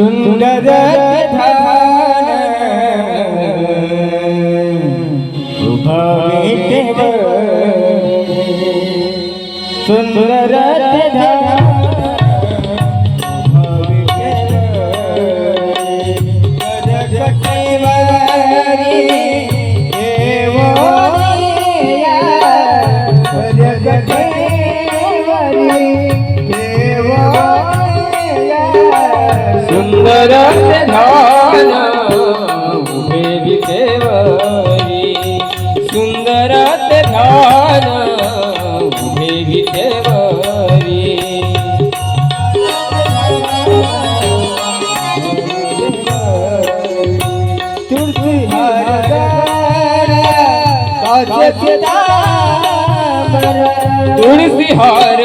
सुंदर सुंदर Thank you. सुंदर ध्यान उभे विटेवरी सुंदर ध्यान उभे विटेवरी तुलसी हार तुळसी हार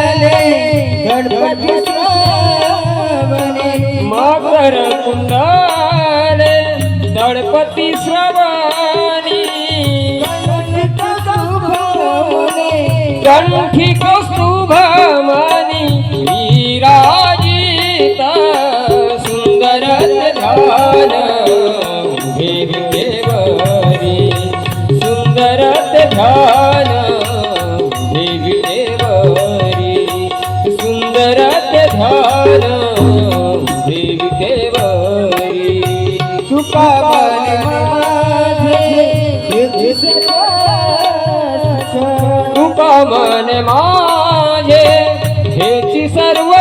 गणपती श्रवणी. कंठी कौस्तुभमणि विराजित सुंदर ध्यान देवरी सुंदर ध्यान देवी देवरी सुंदर ध्यान कृपा हेची कृपा मन माझे हेची सर्व